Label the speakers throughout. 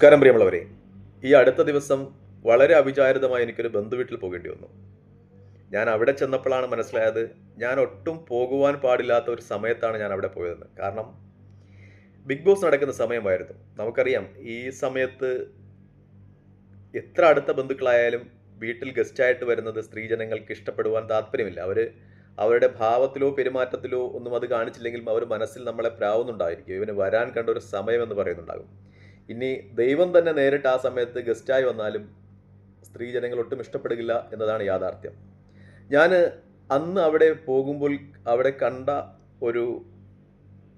Speaker 1: നമസ്കാരം പ്രിയമുള്ളവരെ. ഈ അടുത്ത ദിവസം വളരെ അവിചാരിതമായി എനിക്കൊരു ബന്ധുവീട്ടിൽ പോകേണ്ടി വന്നു. ഞാൻ അവിടെ ചെന്നപ്പോഴാണ് മനസ്സിലായത് ഞാൻ ഒട്ടും പോകുവാൻ പാടില്ലാത്ത ഒരു സമയത്താണ് ഞാൻ അവിടെ പോയതെന്ന്. കാരണം ബിഗ് ബോസ് നടക്കുന്ന സമയമായിരുന്നു. നമുക്കറിയാം ഈ സമയത്ത് എത്ര അടുത്ത ബന്ധുക്കളായാലും വീട്ടിൽ ഗസ്റ്റായിട്ട് വരുന്നത് സ്ത്രീജനങ്ങൾക്ക് ഇഷ്ടപ്പെടുവാൻ താല്പര്യമില്ല. അവർ അവരുടെ ഭാവത്തിലോ പെരുമാറ്റത്തിലോ ഒന്നും അത് കാണിച്ചില്ലെങ്കിലും അവർ മനസ്സിൽ നമ്മളെ പ്രാവുന്നുണ്ടായിരിക്കും. ഇവന് വരാൻ കണ്ട ഒരു സമയമെന്ന് പറയുന്നുണ്ടാകും. ഇനി ദൈവം തന്നെ നേരിട്ട് ആ സമയത്ത് ഗസ്റ്റായി വന്നാലും സ്ത്രീ ജനങ്ങൾ ഒട്ടും ഇഷ്ടപ്പെടുകില്ല എന്നതാണ് യാഥാർത്ഥ്യം. ഞാൻ അന്ന് അവിടെ പോകുമ്പോൾ അവിടെ കണ്ട ഒരു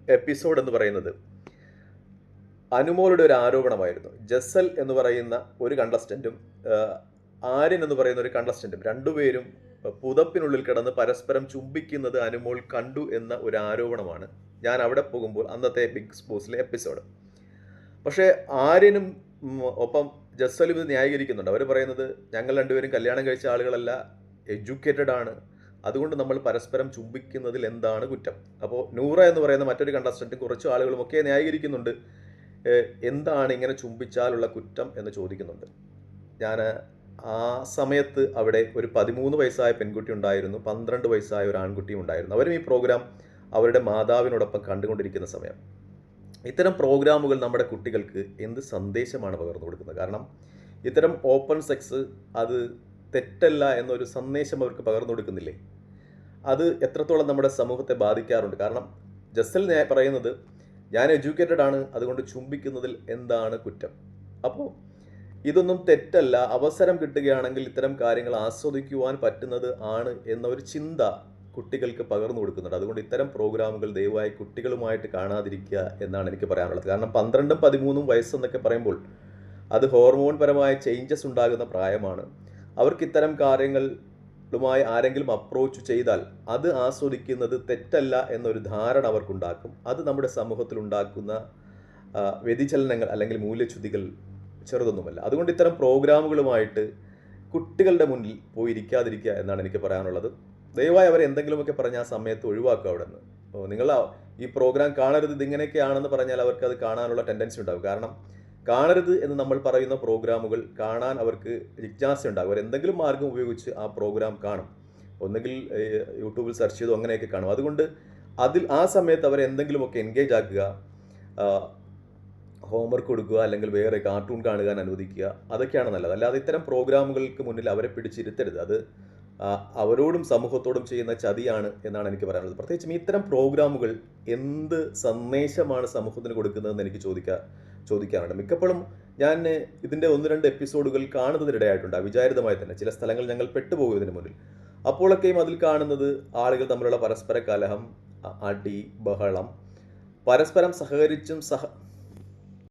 Speaker 1: എപ്പിസോഡ് എന്ന് പറയുന്നത് അനുമോളുടെ ഒരു ആരോപണമായിരുന്നു. ജസ്സൽ എന്ന് പറയുന്ന ഒരു കണ്ടസ്റ്റന്റും ആര്യൻ എന്ന് പറയുന്ന ഒരു കണ്ടസ്റ്റന്റും രണ്ടുപേരും പുതപ്പിനുള്ളിൽ കിടന്ന് പരസ്പരം ചുംബിക്കുന്നത് അനുമോൾ കണ്ടു എന്ന ഒരു ആരോപണമാണ് ഞാൻ അവിടെ പോകുമ്പോൾ അന്നത്തെ ബിഗ് ബോസിലെ എപ്പിസോഡ് പക്ഷേ ആര്യനും ഒപ്പം ജസ്വലും ഇത് ന്യായീകരിക്കുന്നുണ്ട്. അവർ പറയുന്നത് ഞങ്ങൾ രണ്ടുപേരും കല്യാണം കഴിച്ച ആളുകളല്ല എഡ്യൂക്കേറ്റഡ് ആണ്. അതുകൊണ്ട് നമ്മൾ പരസ്പരം ചുംബിക്കുന്നതിൽ എന്താണ് കുറ്റം? അപ്പോൾ നൂറ എന്ന് പറയുന്ന മറ്റൊരു കണ്ടസ്റ്റന്റും കുറച്ച് ആളുകളും ഒക്കെ ന്യായീകരിക്കുന്നുണ്ട്. എന്താണ് ഇങ്ങനെ ചുംബിച്ചാലുള്ള കുറ്റം എന്ന് ചോദിക്കുന്നുണ്ട്. ഞാൻ ആ സമയത്ത് അവിടെ ഒരു പതിമൂന്ന് വയസ്സായ പെൺകുട്ടി ഉണ്ടായിരുന്നു പന്ത്രണ്ട് വയസ്സായ ഒരു ആൺകുട്ടിയും ഉണ്ടായിരുന്നു. അവരും ഈ പ്രോഗ്രാം അവരുടെ മാതാവിനോടൊപ്പം കണ്ടുകൊണ്ടിരിക്കുന്ന സമയം. ഇത്തരം പ്രോഗ്രാമുകൾ നമ്മുടെ കുട്ടികൾക്ക് എന്ത് സന്ദേശമാണ് പകർന്നു കൊടുക്കുന്നത്? കാരണം ഇത്തരം ഓപ്പൺ സെക്സ് അത് തെറ്റല്ല എന്നൊരു സന്ദേശം അവർക്ക് പകർന്നു കൊടുക്കുന്നില്ലേ? അത് എത്രത്തോളം നമ്മുടെ സമൂഹത്തെ ബാധിക്കാറുണ്ട്? കാരണം ജസൽ ഞാൻ പറയുന്നത് ഞാൻ എഡ്യൂക്കേറ്റഡ് ആണ് അതുകൊണ്ട് ചുംബിക്കുന്നതിൽ എന്താണ് കുറ്റം? അപ്പോൾ ഇതൊന്നും തെറ്റല്ല. അവസരം കിട്ടുകയാണെങ്കിൽ ഇത്തരം കാര്യങ്ങൾ ആസ്വദിക്കുവാൻ പറ്റുന്നത് ആണ് എന്ന ഒരു ചിന്ത കുട്ടികൾക്ക് പകർന്നു കൊടുക്കുന്നുണ്ട്. അതുകൊണ്ട് ഇത്തരം പ്രോഗ്രാമുകൾ ദയവായി കുട്ടികളുമായിട്ട് കാണാതിരിക്കുക എന്നാണ് എനിക്ക് പറയാനുള്ളത്. കാരണം പന്ത്രണ്ടും പതിമൂന്നും വയസ്സെന്നൊക്കെ പറയുമ്പോൾ അത് ഹോർമോൺ പരമായ ചേഞ്ചസ് ഉണ്ടാകുന്ന പ്രായമാണ്. അവർക്ക് ഇത്തരം കാര്യങ്ങളുമായി ആരെങ്കിലും അപ്രോച്ച് ചെയ്താൽ അത് ആസ്വദിക്കുന്നത് തെറ്റല്ല എന്നൊരു ധാരണ അവർക്കുണ്ടാക്കും. അത് നമ്മുടെ സമൂഹത്തിൽ ഉണ്ടാക്കുന്ന വ്യതിചലനങ്ങൾ അല്ലെങ്കിൽ മൂല്യച്യുതികൾ ചെറുതൊന്നുമല്ല. അതുകൊണ്ട് ഇത്തരം പ്രോഗ്രാമുകളുമായിട്ട് കുട്ടികളുടെ മുന്നിൽ പോയി ഇരിക്കാതിരിക്കുക എന്നാണ് എനിക്ക് പറയാനുള്ളത്. ദയവായി അവർ എന്തെങ്കിലുമൊക്കെ പറഞ്ഞ് ആ സമയത്ത് ഒഴിവാക്കുക അവിടെ നിന്ന് നിങ്ങൾ ഈ പ്രോഗ്രാം കാണരുത് ഇതിങ്ങനെയൊക്കെയാണെന്ന് പറഞ്ഞാൽ അവർക്ക് അത് കാണാനുള്ള ടെൻഡൻസി ഉണ്ടാകും കാരണം കാണരുത് എന്ന് നമ്മൾ പറയുന്ന പ്രോഗ്രാമുകൾ കാണാൻ അവർക്ക് ജിജ്ഞാസ ഉണ്ടാകും. അവർ എന്തെങ്കിലും മാർഗം ഉപയോഗിച്ച് ആ പ്രോഗ്രാം കാണും. ഒന്നുകിൽ യൂട്യൂബിൽ സെർച്ച് ചെയ്തു അങ്ങനെയൊക്കെ കാണും. അതുകൊണ്ട് അതിൽ ആ സമയത്ത് അവരെ എന്തെങ്കിലുമൊക്കെ എൻഗേജ് ആക്കുക ഹോംവർക്ക് കൊടുക്കുക അല്ലെങ്കിൽ വേറെ കാർട്ടൂൺ കാണുക അനുവദിക്കുക അതൊക്കെയാണ് നല്ലത്. അല്ലാതെ ഇത്തരം പ്രോഗ്രാമുകൾക്ക് മുന്നിൽ അവരെ പിടിച്ചിരുത്തരുത്. അത് അവരോടും സമൂഹത്തോടും ചെയ്യുന്ന ചതിയാണ് എന്നാണ് എനിക്ക് പറയാനുള്ളത്. പ്രത്യേകിച്ചും ഇത്തരം പ്രോഗ്രാമുകൾ എന്ത് സന്ദേശമാണ് സമൂഹത്തിന് കൊടുക്കുന്നതെന്ന് എനിക്ക് ചോദിക്കാ ചോദിക്കാറുണ്ട്. മിക്കപ്പോഴും ഞാൻ ഇതിന്റെ ഒന്ന് രണ്ട് എപ്പിസോഡുകൾ കാണുന്നതിനിടയായിട്ടുണ്ട്. അവിചാരിതമായി തന്നെ. ചില സ്ഥലങ്ങൾ ഞങ്ങൾ പെട്ടുപോകുന്നതിന് മുന്നിൽ. അപ്പോഴൊക്കെയും അതിൽ കാണുന്നത് ആളുകൾ തമ്മിലുള്ള പരസ്പര കലഹം അടി ബഹളം പരസ്പരം സഹകരിച്ചും സഹ